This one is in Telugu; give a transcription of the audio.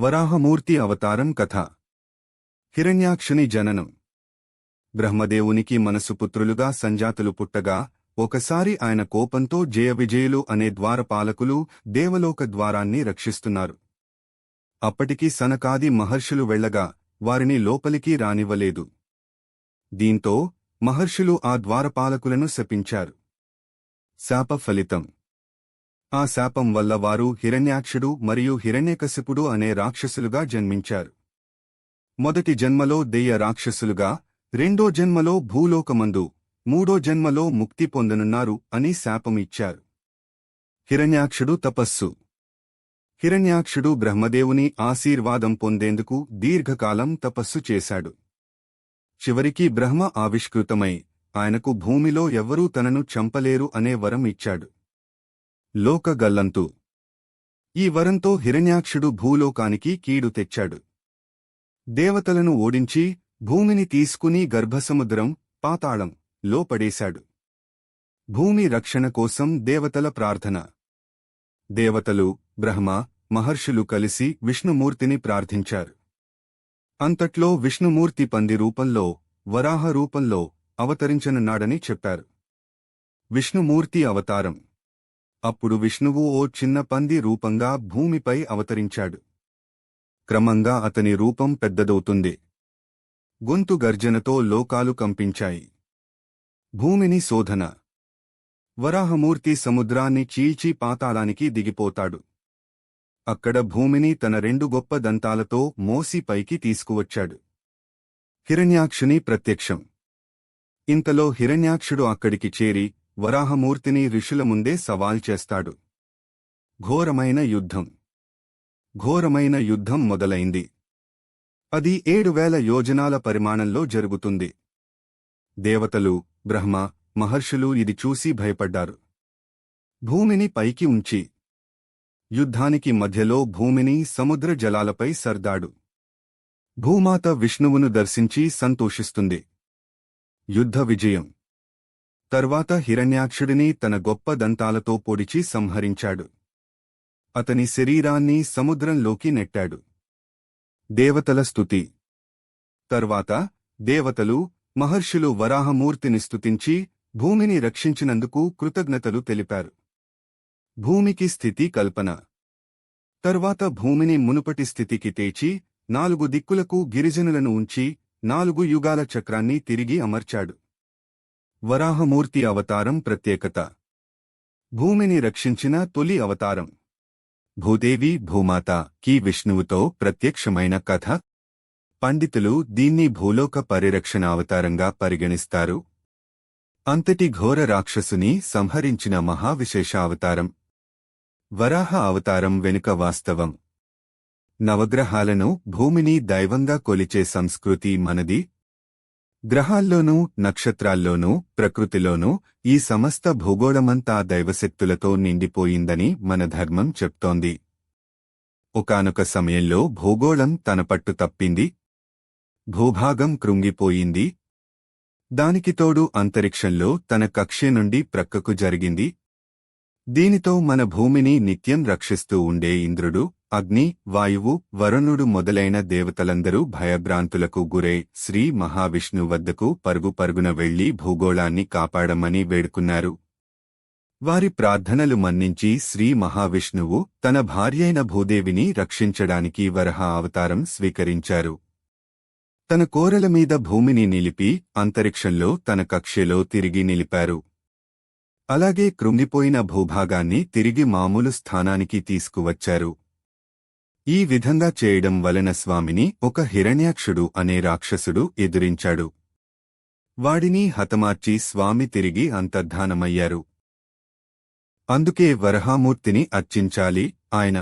వరాహమూర్తి అవతారం కథ. హిరణ్యాక్షుని జననం. బ్రహ్మదేవునికి మనసు పుత్రులుగా సంజాతులు పుట్టగా ఒకసారి ఆయన కోపంతో జయవిజయులు అనే ద్వారపాలకులు దేవలోక ద్వారాన్ని రక్షిస్తున్నారు. అప్పటికి సనకాది మహర్షులు వెళ్ళగా వారిని లోపలికి రానివ్వలేదు. దీంతో మహర్షులు ఆ ద్వారపాలకులను శపించారు. శాప ఫలితం ఆ శాపం వల్ల వారు హిరణ్యాక్షుడు మరియు హిరణ్యకశిపుడు అనే రాక్షసులుగా జన్మించారు. మొదటి జన్మలో దెయ్య రాక్షసులుగా రెండో జన్మలో భూలోకమందు మూడో జన్మలో ముక్తి పొందనున్నారు అని శాపం ఇచ్చారు. హిరణ్యాక్షుడు తపస్సు. హిరణ్యాక్షుడు బ్రహ్మదేవుని ఆశీర్వాదం పొందేందుకు దీర్ఘకాలం తపస్సు చేశాడు. చివరికి బ్రహ్మ ఆవిష్కృతమై ఆయనకు భూమిలో ఎవ్వరూ తనను చంపలేరు అనే వరం ఇచ్చాడు. లోకగల్లంతు. ఈ వరంతో హిరణ్యాక్షుడు భూలోకానికి కీడు తెచ్చాడు. దేవతలను ఓడించి భూమిని తీసుకుని గర్భసముద్రం పాతాళం లో పడేశాడు భూమి రక్షణ కోసం దేవతల ప్రార్థన. దేవతలు బ్రహ్మ మహర్షులు కలిసి విష్ణుమూర్తిని ప్రార్థించారు. అంతట్లో విష్ణుమూర్తి పంది రూపంలో వరాహ రూపంలో అవతరించనున్నాడని చెప్పారు. విష్ణుమూర్తి అవతారం. అప్పుడు విష్ణువు ఓ చిన్న పంది రూపంగా భూమిపై అవతరించాడు. క్రమంగా అతని రూపం పెద్దదవుతుంది. గొంతు గర్జనతో లోకాలు కంపించాయి. భూమిని శోధన. వరాహమూర్తి సముద్రాన్ని చీల్చి పాతాళానికి దిగిపోతాడు. అక్కడ భూమిని తన రెండు గొప్ప దంతాలతో మోసి పైకి తీసుకువచ్చాడు. హిరణ్యాక్షుని ప్రత్యక్షం. ఇంతలో హిరణ్యాక్షుడు అక్కడికి చేరి వరాహమూర్తిని ఋషుల ముందే సవాల్ చేస్తాడు. ఘోరమైన యుద్ధం. ఘోరమైన యుద్ధం మొదలైంది. అది ఏడు వేల యోజనాల పరిమాణంలో జరుగుతుంది. దేవతలు బ్రహ్మ మహర్షులు ఇది చూసి భయపడ్డారు. భూమిని పైకి ఉంచి. యుద్ధానికి మధ్యలో భూమిని సముద్ర జలాలపై సర్దాడు. భూమాత విష్ణువును దర్శించి సంతోషిస్తుంది. యుద్ధ విజయం. తర్వాత హిరణ్యాక్షుడిని తన గొప్ప దంతాలతో పొడిచి సంహరించాడు. అతని శరీరాన్ని సముద్రంలోకి నెట్టాడు. దేవతల స్థుతి తర్వాత దేవతలు మహర్షులు వరాహమూర్తిని స్తుతించి భూమిని రక్షించినందుకు కృతజ్ఞతలు తెలిపారు. భూమికి స్థితి కల్పన. తర్వాత భూమిని మునుపటి స్థితికి తేచి నాలుగు దిక్కులకు గిరిజనులను ఉంచి నాలుగు యుగాల చక్రాన్ని తిరిగి అమర్చాడు. వరాహమూర్తి అవతారం ప్రత్యేకత. భూమిని రక్షించిన తొలి అవతారం. భూదేవి భూమాత కి విష్ణువుతో ప్రత్యక్షమైన కథ. పండితులు దీన్ని భూలోక పరిరక్షణ అవతారంగా పరిగణిస్తారు. అంతటి ఘోర రాక్షసుని సంహరించిన మహావిశేష అవతారం. వరాహ అవతారం వెనుక వాస్తవం. నవగ్రహాలను భూమిని దైవంగా కొలిచే సంస్కృతి మనది. గ్రహాల్లోనూ నక్షత్రాల్లోనూ ప్రకృతిలోనూ ఈ సమస్త భూగోళమంతా దైవశక్తులతో నిండిపోయిందని మన ధర్మం చెప్తోంది. ఒకానొక సమయంలో భూగోళం తన పట్టు తప్పింది. భూభాగం కృంగిపోయింది. దానికి తోడు అంతరిక్షంలో తన కక్ష నుండి ప్రక్కకు జరిగింది. దీనితో మన భూమిని నిత్యం రక్షిస్తూ ఉండే ఇంద్రుడు అగ్ని వాయువు వరుణుడు మొదలైన దేవతలందరూ భయభ్రాంతులకు గురై శ్రీ మహావిష్ణు వద్దకు పరుగు పరుగున వెళ్ళి భూగోళాన్ని కాపాడమని వేడుకున్నారు. వారి ప్రార్థనలు మన్నించి శ్రీ మహావిష్ణువు తన భార్యైన భూదేవిని రక్షించడానికి వరహ అవతారం స్వీకరించారు. తన కోరల మీద భూమిని నిలిపి అంతరిక్షంలో తన కక్ష్యలో తిరిగి నిలిపారు. అలాగే కృంగిపోయిన భూభాగాన్ని తిరిగి మామూలు స్థానానికి తీసుకువచ్చారు. ఈ విధంగా చేయడం వలన స్వామిని ఒక హిరణ్యాక్షుడు అనే రాక్షసుడు ఎదురించాడు. వాడిని హతమార్చి స్వామి తిరిగి అంతర్ధానమయ్యారు. అందుకే వరహామూర్తిని అర్చించాలి ఆయన